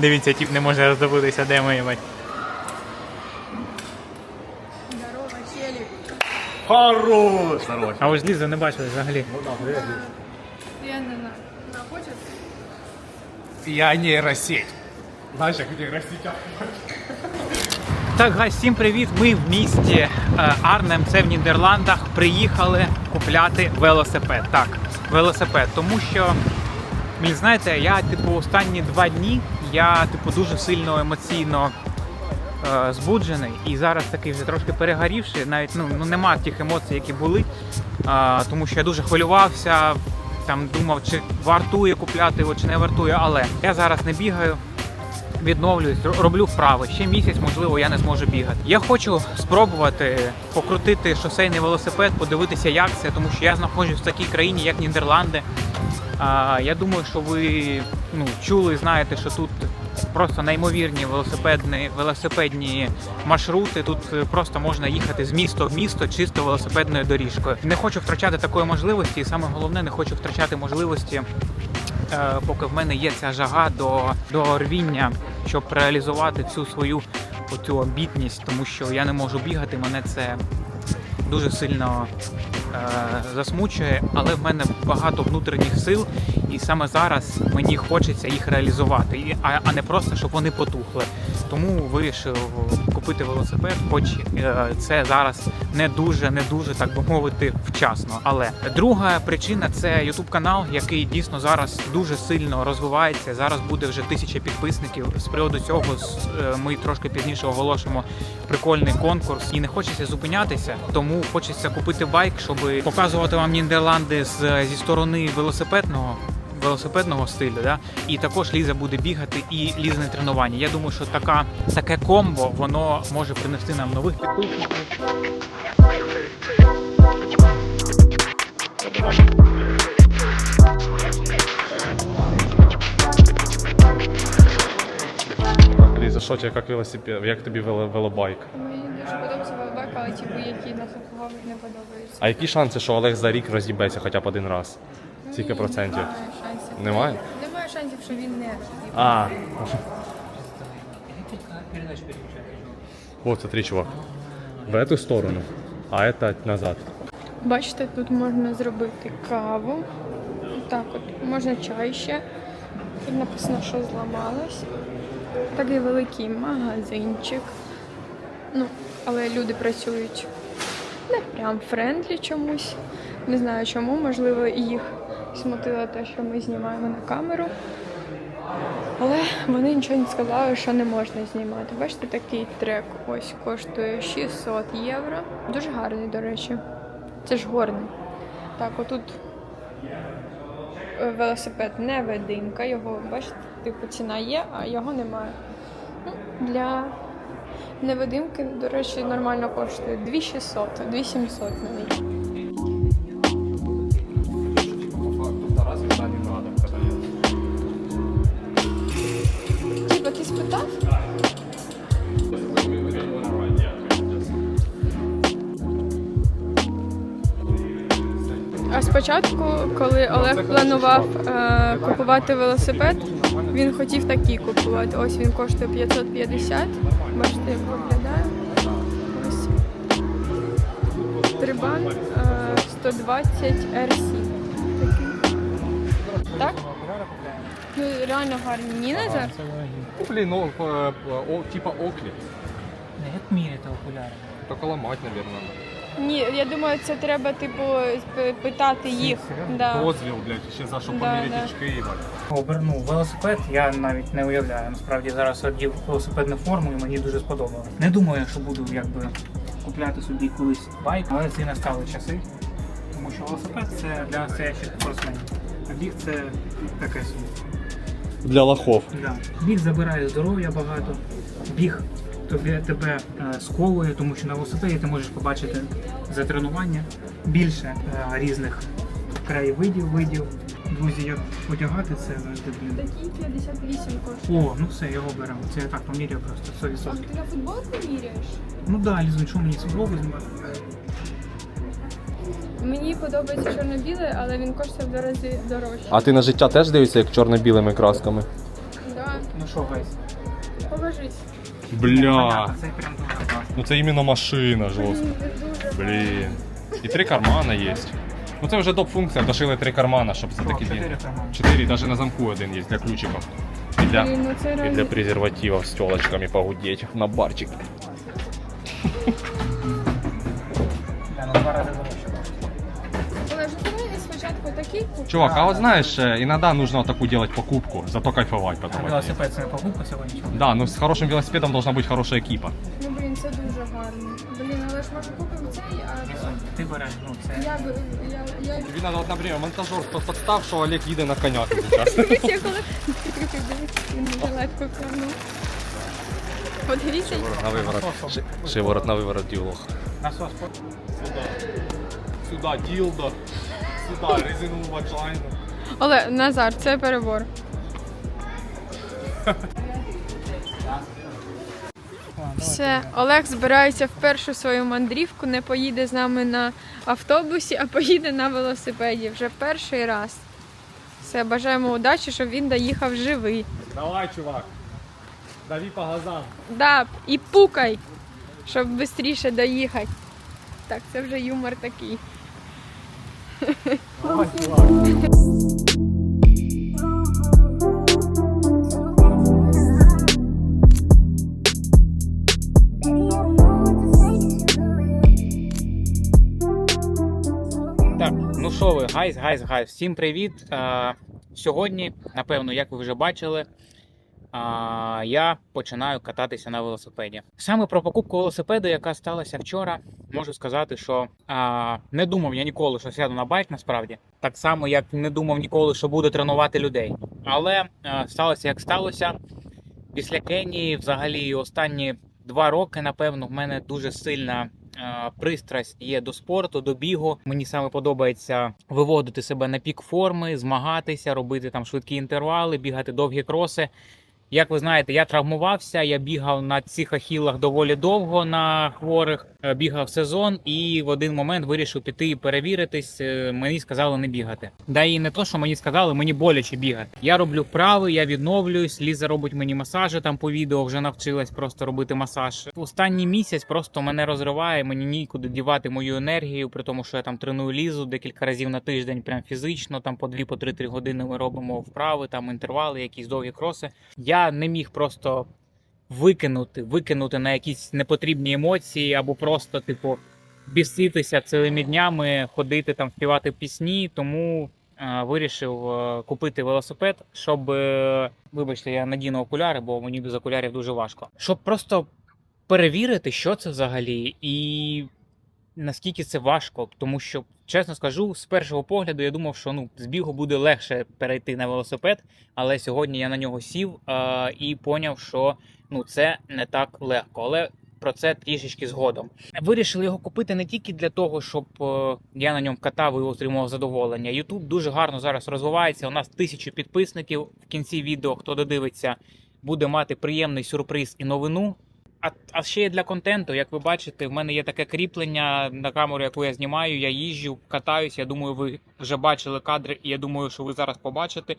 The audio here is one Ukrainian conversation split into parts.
10. Дивіться, тип не може роздобутися, де ми їбать. Здорово, челик. Хорош! Хорош. А ви ж Лізу не бачили взагалі. Я не знаю. Она хочет? Я нейросеть. Знаешь, як нейросеть? Так, гай, всім привіт. Ми в місті е, Арнем, це в Нідерландах. Приїхали купляти велосипед. Так, велосипед. Тому що, знаєте, я, типу, останні два дні я, типу, дуже сильно емоційно е, збуджений і зараз такий вже трошки перегорівший. Навіть ну, ну нема тих емоцій, які були. Е, тому що я дуже хвилювався. Там думав, чи вартує купляти його, чи не вартує, але я зараз не бігаю відновлююсь, роблю вправи. Ще місяць, можливо, я не зможу бігати. Я хочу спробувати покрутити шосейний велосипед, подивитися, як це, тому що я знаходжусь в такій країні, як Нідерланди. Я думаю, що ви ну, чули, знаєте, що тут просто неймовірні велосипедні, велосипедні маршрути. Тут е, просто можна їхати з міста в місто чисто велосипедною доріжкою. Не хочу втрачати такої можливості, і саме головне, не хочу втрачати можливості е, поки в мене є ця жага до, до рвіння, щоб реалізувати цю свою оцю амбітність, тому що я не можу бігати, мене це дуже сильно засмучує, але в мене багато внутрішніх сил, і саме зараз мені хочеться їх реалізувати, а не просто щоб вони потухли. Тому вирішив купити велосипед, хоч е, це зараз не дуже, не дуже так би мовити, вчасно. Але друга причина це YouTube канал, який дійсно зараз дуже сильно розвивається. Зараз буде вже тисяча підписників. З приводу цього е, ми трошки пізніше оголошимо прикольний конкурс. І не хочеться зупинятися, тому хочеться купити байк, щоб показувати вам Нідерланди з, зі сторони велосипедного. Велосипедного стилю, да? і також Ліза буде бігати і лізне тренування. Я думаю, що така таке комбо воно може принести нам нових підписників. Ліза, що тебе, як велосипед, як тобі вело- велобайк? Мені дуже подобається велобайк, але ті, які нас обслуговують, не подобаються. А які шанси, що Олег за рік роз'їбеться хоча б один раз? Скільки Ні, процентів? Немає. Немає? Шансів, що він не. А. Вот, смотри, чувак. В эту сторону, а это назад. Бачите, тут можна зробити каву. Так от, можна чай ще. Тут написано, що зламалось. Такий великий магазинчик. Ну, але люди працюють не прям френдлі чомусь. Не знаю чому, можливо, і їх смутило те, що ми знімаємо на камеру. Але вони нічого не сказали, що не можна знімати. Бачите, такий трек ось коштує 600 євро. Дуже гарний, до речі. Це ж горний. Так, отут е, велосипед невидимка, його, бачите, типу ціна є, а його немає. Ну, для невидимки, до речі, нормально коштує 2600, 2700 навіть. Спочатку, коли Олег планував е, купувати велосипед, він хотів такий купувати. Ось він коштує 550. Бачите, як виглядає. Ось. Трибан е, 120 RC. Такий. Так? Ну, реально гарні. Ні, Назар? Куплі, ну, типа Оклі. Не як міряти окуляри. Только ломать, наверное. Ні, я думаю, це треба, типу, питати їх. Да. Дозвіл, блядь, ще за що Да, поміряти да. очки, їбать. Обернув велосипед, я навіть не уявляю. Насправді зараз одів велосипедну форму і мені дуже сподобалось. Не думаю, що буду якби купляти собі колись байк, але це настали часи. Тому що велосипед це для настоящих спортсменів. А біг це таке собі. Для лохов. Да. Біг забирає здоров'я багато. Біг тобі, тебе е, сковує, тому що на велосипеді ти можеш побачити за тренування більше е, різних краєвидів, видів. Друзі, як одягати це завжди, блін. Такі 58 коштує. О, ну все, його беремо. Це я так поміряю просто 100%. Ти на футболку міряєш? Ну да, Лізун, що мені футболку знімати? Мені подобається чорно-білий, але він коштує в два рази дорожче. А ти на життя теж дивишся як чорно-білими красками? Да. Ну що, весь? Бля. Це прям дуже класно. Ну це іменно машина жорстка. Блін. І три кармана є. Ну це вже доп-функція, дошили три кармана, щоб за такі Чотири дні. кармани. Чотири, навіть на замку один є для ключиків. І для, Блін, ну це і для реально. презервативів з тілочками погудеть на барчик. давай спочатку такий купимо. Чувак, а вот знаешь, э, иногда нужно вот такую делать покупку, зато кайфовать потом. от нее. Велосипед це не покупка сьогодні. чому? Да, но с хорошим велосипедом должна быть хорошая экипа. Ну блін, це дуже гарно. Блін, але ж може купимо цей, а Ти береш, ну це. я би я, я... Тебе надо, вот, например, монтажер подстав, что Олег їде на коня сейчас. Я коли він жилетку кладнув. Подивіться, На виворот. Ши- Шиворот на виворот ділох. Насос по- Сюда. Сюда Дилдо. Сюда резинову ваджайну. Але Назар, це перебор. Все, Олег збирається в першу свою мандрівку, не поїде з нами на автобусі, а поїде на велосипеді вже перший раз. Все, бажаємо удачі, щоб він доїхав живий. Давай, чувак. Дави по газам. Да, і пукай, щоб швидше доїхати. Так, це вже юмор такий. Так, ну що ви, гайз, гайз, гайз, всім привіт. Сьогодні, напевно, як ви вже бачили, а, я починаю кататися на велосипеді. Саме про покупку велосипеду, яка сталася вчора, можу сказати, що а, не думав я ніколи, що сяду на байк насправді. Так само, як не думав ніколи, що буду тренувати людей. Але а, сталося як сталося. Після Кенії, взагалі, останні два роки, напевно, в мене дуже сильна пристрасть є до спорту, до бігу. Мені саме подобається виводити себе на пік форми, змагатися, робити там швидкі інтервали, бігати довгі кроси. Як ви знаєте, я травмувався, я бігав на цих ахілах доволі довго на хворих, е, бігав сезон і в один момент вирішив піти перевіритись. Е, Мені сказали не бігати. Да і не то, що мені сказали, мені боляче бігати. Я роблю вправи, я відновлююсь. Ліза робить мені масажі там по відео, вже навчилась просто робити масаж. Останній місяць просто мене розриває, мені нікуди дівати мою енергію, при тому, що я там треную лізу декілька разів на тиждень, прям фізично, там по 2-3 години ми робимо вправи, там інтервали, якісь довгі кроси. Я не міг просто викинути, викинути на якісь непотрібні емоції або просто, типу, біситися цілими днями, ходити там, співати пісні. Тому е, вирішив е, купити велосипед, щоб, е, вибачте, я надіну окуляри, бо мені без окулярів дуже важко. Щоб просто перевірити, що це взагалі, і наскільки це важко, тому що, чесно скажу, з першого погляду я думав, що ну з бігу буде легше перейти на велосипед, але сьогодні я на нього сів е, і поняв, що ну це не так легко. Але про це трішечки згодом. Вирішили його купити не тільки для того, щоб е, я на ньому катав і отримував задоволення. YouTube дуже гарно зараз розвивається. У нас тисячі підписників. В кінці відео, хто додивиться, буде мати приємний сюрприз і новину. А, а ще для контенту, як ви бачите, в мене є таке кріплення на камеру, яку я знімаю. Я їжджу, катаюсь. Я думаю, ви вже бачили кадри, і я думаю, що ви зараз побачите.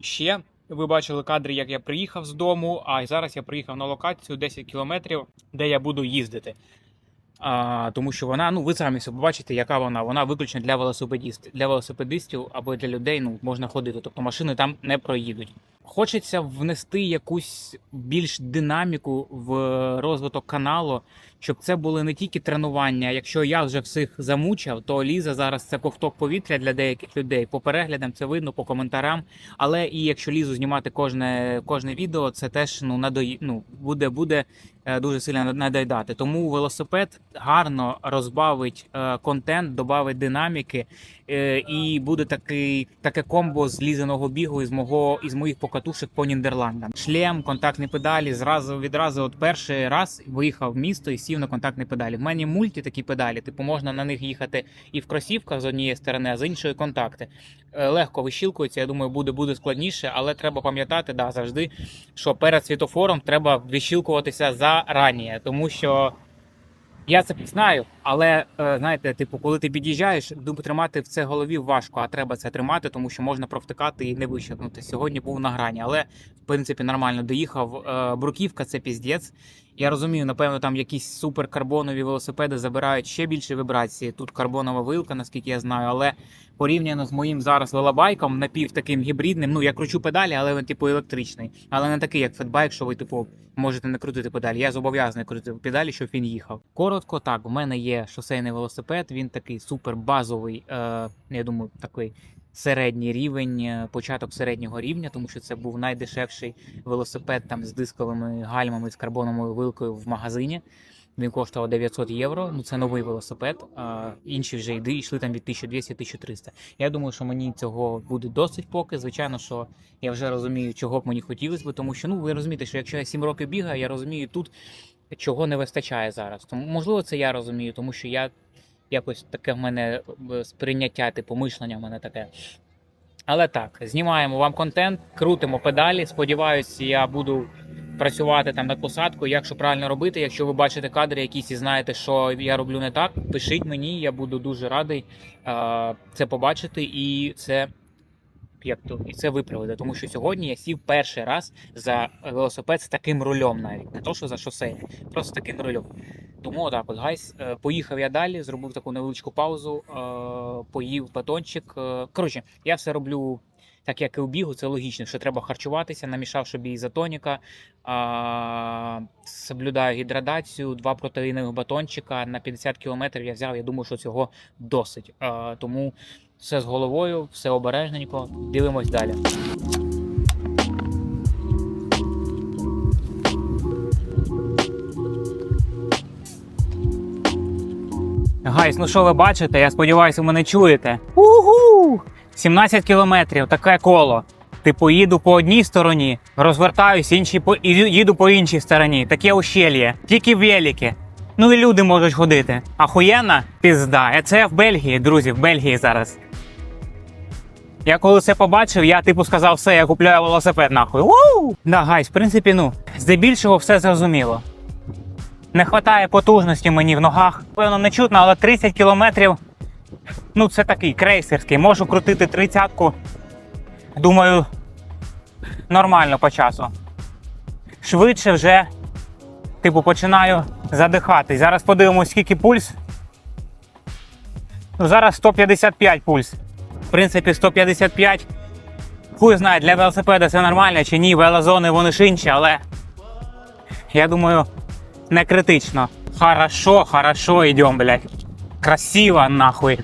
Ще ви бачили кадри, як я приїхав з дому. А зараз я приїхав на локацію 10 кілометрів, де я буду їздити. А, тому що вона, ну ви самі собі бачите, яка вона. Вона виключно для велосипедістів. Для велосипедистів або для людей ну, можна ходити. Тобто машини там не проїдуть. Хочеться внести якусь більш динаміку в розвиток каналу, щоб це були не тільки тренування. Якщо я вже всіх замучав, то Ліза зараз це ковток повітря для деяких людей. По переглядам це видно, по коментарям. Але і якщо Лізу знімати кожне, кожне відео, це теж ну надої, ну буде, буде е, дуже сильно надоїдати. Тому велосипед гарно розбавить е, контент, додавить динаміки, е, і буде такий таке комбо з лізаного бігу із мого із моїх покатушек по Нідерландам. Шлем, контактні педалі. Зразу відразу, от перший раз виїхав в місто і сів на контактні педалі. В мене мульті такі педалі, типу можна на них їхати і в кросівках з однієї сторони, а з іншої контакти. Е, Легко вищілкується. Я думаю, буде буде складніше, але треба пам'ятати да, завжди, що перед світофором треба вищілкуватися зарані, тому що Я це знаю, але е, знаєте, типу, коли ти під'їжджаєш, тримати в це голові важко, а треба це тримати, тому що можна провтикати і не вищепнути. Сьогодні був на грані, але в принципі нормально доїхав. Е, бруківка це піздець. Я розумію, напевно, там якісь суперкарбонові велосипеди забирають ще більше вібрації. Тут карбонова вилка, наскільки я знаю, але порівняно з моїм зараз велобайком, напів таким гібридним. Ну я кручу педалі, але він типу електричний, але не такий, як фетбайк, що ви типу можете не крутити педалі. Я зобов'язаний крутити педалі, щоб він їхав. Коротко, так, у мене є шосейний велосипед. Він такий супер базовий. Е, я думаю, такий середній рівень, е, початок середнього рівня, тому що це був найдешевший велосипед там з дисковими гальмами з карбоновою вилкою в магазині. Він коштував 900 євро. Ну це новий велосипед. А інші вже йди йшли там від 1200-1300. Я думаю, що мені цього буде досить поки. Звичайно, що я вже розумію, чого б мені хотілося б, тому що ну ви розумієте, що якщо я 7 років бігаю, я розумію тут, чого не вистачає зараз. Тому можливо, це я розумію, тому що я якось таке в мене е, сприйняття, типу мишлення в мене таке. Але так, знімаємо вам контент, крутимо педалі. Сподіваюся, я буду працювати там над посадкою, як що правильно робити. Якщо ви бачите кадри якісь і знаєте, що я роблю не так, пишіть мені, я буду дуже радий е, це побачити і це. То і це виправити, тому що сьогодні я сів перший раз за велосипед з таким рулем, навіть не то, що за шосейний, просто таким рулем. Тому отак, от гайс, е, поїхав я далі, зробив таку невеличку паузу, е, поїв батончик. Е, Коротше, я все роблю так, як і у бігу, це логічно, що треба харчуватися, намішав собі ізотоніка, а, соблюдаю гідратацію, два протеїнових батончика на 50 кілометрів я взяв. Я думаю, що цього досить. А, тому все з головою, все обережненько. Дивимось далі. Гайс, ну що ви бачите? Я сподіваюся, ви мене чуєте. Угу! 17 кілометрів, таке коло. Типу, їду по одній стороні, розвертаюсь інші по і їду по іншій стороні. Таке ущельє. Тільки велики. Ну і люди можуть ходити. Ахуєнна пізда. Це в Бельгії, друзі, в Бельгії зараз. Я коли це побачив, я типу сказав, все, я купляю велосипед нахуй. Уу! Да, гайс, в принципі, ну, здебільшого все зрозуміло. Не вистачає потужності мені в ногах. Певно, не чутно, але 30 кілометрів. Ну, це такий крейсерський. Можу крутити тридцятку. Думаю, нормально по часу. Швидше вже, типу, починаю задихатись. Зараз подивимось, скільки пульс. Ну, зараз 155 пульс. В принципі, 155. Хуй знає, для велосипеда це нормально чи ні. Велозони вони ж інші, але я думаю, не критично. Хорошо, хорошо, йдемо, блядь. Красиво, нахуй.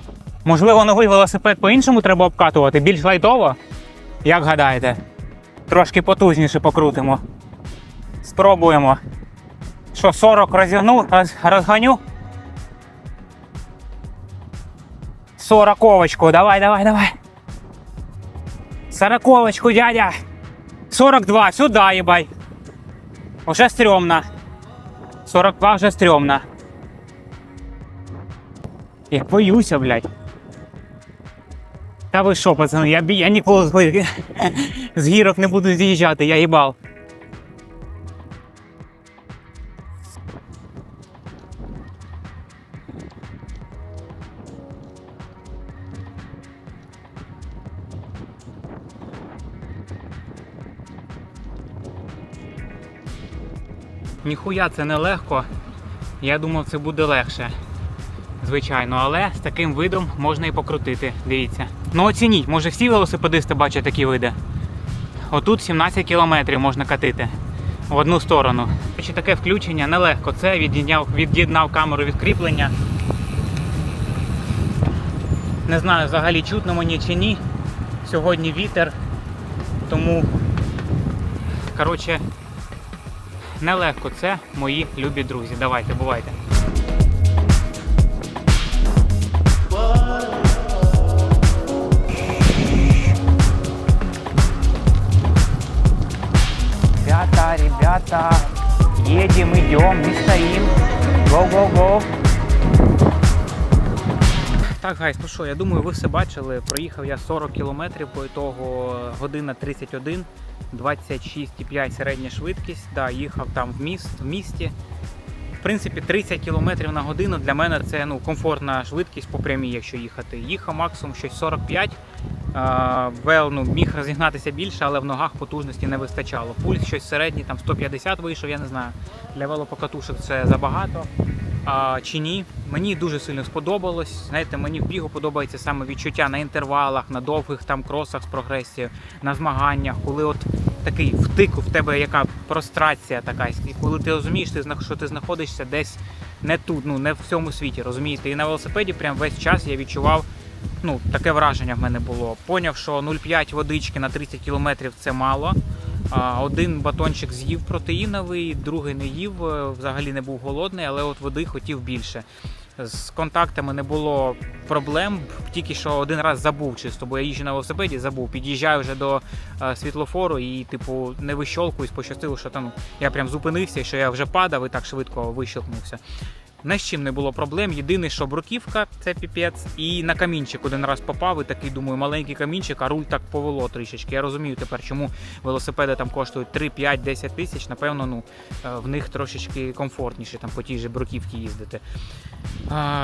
Можливо, новий велосипед по-іншому треба обкатувати, більш лайтово? Як гадаєте? Трошки потужніше покрутимо. Спробуємо. Що, 40 розігну, розганю? Сороковочку, давай, давай, давай. Сороковочку, дядя. 42, сюди, їбай. Уже стрьомно. 42 вже стрьомно. Я боюся, блядь. Та ви що, пацани, я, бі- я ніколи з, гір- з гірок не буду з'їжджати, я їбав. Ніхуя це не легко. Я думав, це буде легше. Звичайно, але з таким видом можна і покрутити. Дивіться. Ну оцініть, може всі велосипедисти бачать такі види. Отут 17 кілометрів можна катити в одну сторону. Ще таке включення нелегко. Це від'єднав, від'єднав камеру від кріплення. Не знаю, взагалі чутно мені чи ні. Сьогодні вітер. Тому, коротше, нелегко. Це мої любі друзі. Давайте, бувайте. Ребята, ребята, едем, идем, не стоим. Гоу-гоу-гоу. Так, гайс, ну що, я думаю, ви все бачили. Проїхав я 40 кілометрів, по ітогу година 31, 26,5 середня швидкість. Да, їхав там в міст, в місті. принципі, 30 км на годину для мене це ну, комфортна швидкість по прямій, якщо їхати. Їхав максимум щось 45. А, Вел ну, міг розігнатися більше, але в ногах потужності не вистачало. Пульс щось середній, там 150 вийшов, я не знаю. Для велопокатушок це забагато. А, чи ні. Мені дуже сильно сподобалось. Знаєте, мені в бігу подобається саме відчуття на інтервалах, на довгих там кросах з прогресією, на змаганнях, коли от такий втик в тебе яка прострація така, і коли ти розумієш, ти що ти знаходишся десь не тут, ну не в цьому світі, розумієте? І на велосипеді прям весь час я відчував. Ну, таке враження в мене було. Поняв, що 0,5 водички на 30 кілометрів це мало. Один батончик з'їв протеїновий, другий не їв, е, взагалі не був голодний, але от води хотів більше. З контактами не було проблем, тільки що один раз забув чисто, бо я їжджу на велосипеді, забув. Під'їжджаю вже до е, світлофору і, типу, не вищолкуюсь, пощастило, що там я прям зупинився, що я вже падав і так швидко вищелкнувся. Не з чим не було проблем. Єдине, що бруківка це піпець. І на камінчик один раз попав, і такий думаю, маленький камінчик, а руль так повело трішечки. Я розумію тепер, чому велосипеди там коштують 3, 5, 10 тисяч. Напевно, ну е, в них трошечки комфортніше там по тій же бруківці їздити.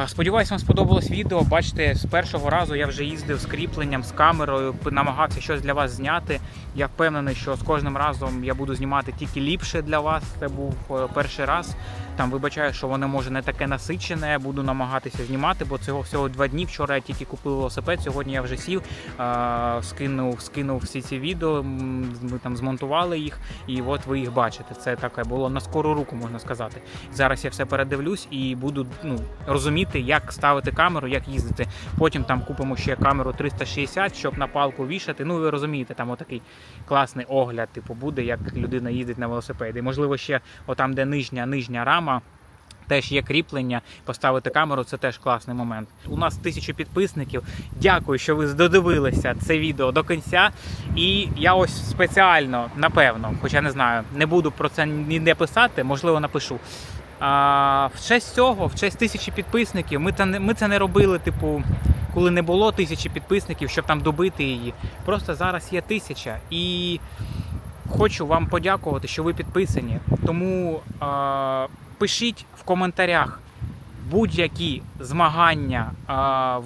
Сподіваюсь, вам сподобалось відео. Бачите, з першого разу я вже їздив з кріпленням, з камерою, намагався щось для вас зняти. Я впевнений, що з кожним разом я буду знімати тільки ліпше для вас. Це був е, перший раз. Там вибачаю, що воно може не таке насичене. Буду намагатися знімати, бо цього всього два дні. Вчора я тільки купив велосипед. Сьогодні я вже сів, скинув, скинув всі ці відео. Ми там змонтували їх, і от ви їх бачите. Це таке було на скору руку, можна сказати. Зараз я все передивлюсь і буду ну, розуміти, як ставити камеру, як їздити. Потім там купимо ще камеру 360, щоб на палку вішати. Ну ви розумієте, там отакий класний огляд, типу, буде, як людина їздить на велосипеді. Можливо, ще отам, де нижня нижня рама. Теж є кріплення, поставити камеру це теж класний момент. У нас тисячу підписників. Дякую, що ви додивилися це відео до кінця. І я ось спеціально, напевно, хоча не знаю, не буду про це ніде писати, можливо, напишу. А, в честь цього, в честь тисячі підписників, ми не ми це не робили, типу, коли не було тисячі підписників, щоб там добити її. Просто зараз є тисяча. І хочу вам подякувати, що ви підписані. Тому а, пишіть в коментарях будь-які змагання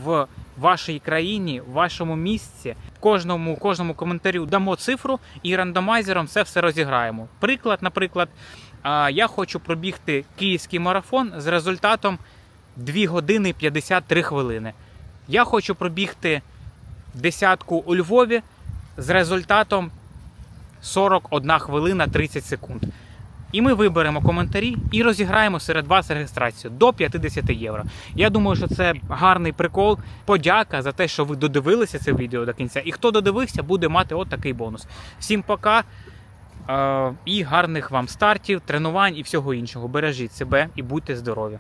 в вашій країні, в вашому місці. Кожному, кожному коментарю дамо цифру і рандомайзером це все розіграємо. Приклад, наприклад, я хочу пробігти київський марафон з результатом 2 години 53 хвилини. Я хочу пробігти десятку у Львові з результатом 41 хвилина 30 секунд. І ми виберемо коментарі і розіграємо серед вас реєстрацію до 50 євро. Я думаю, що це гарний прикол. Подяка за те, що ви додивилися це відео до кінця. І хто додивився, буде мати от такий бонус. Всім пока е- і гарних вам стартів, тренувань і всього іншого. Бережіть себе і будьте здорові.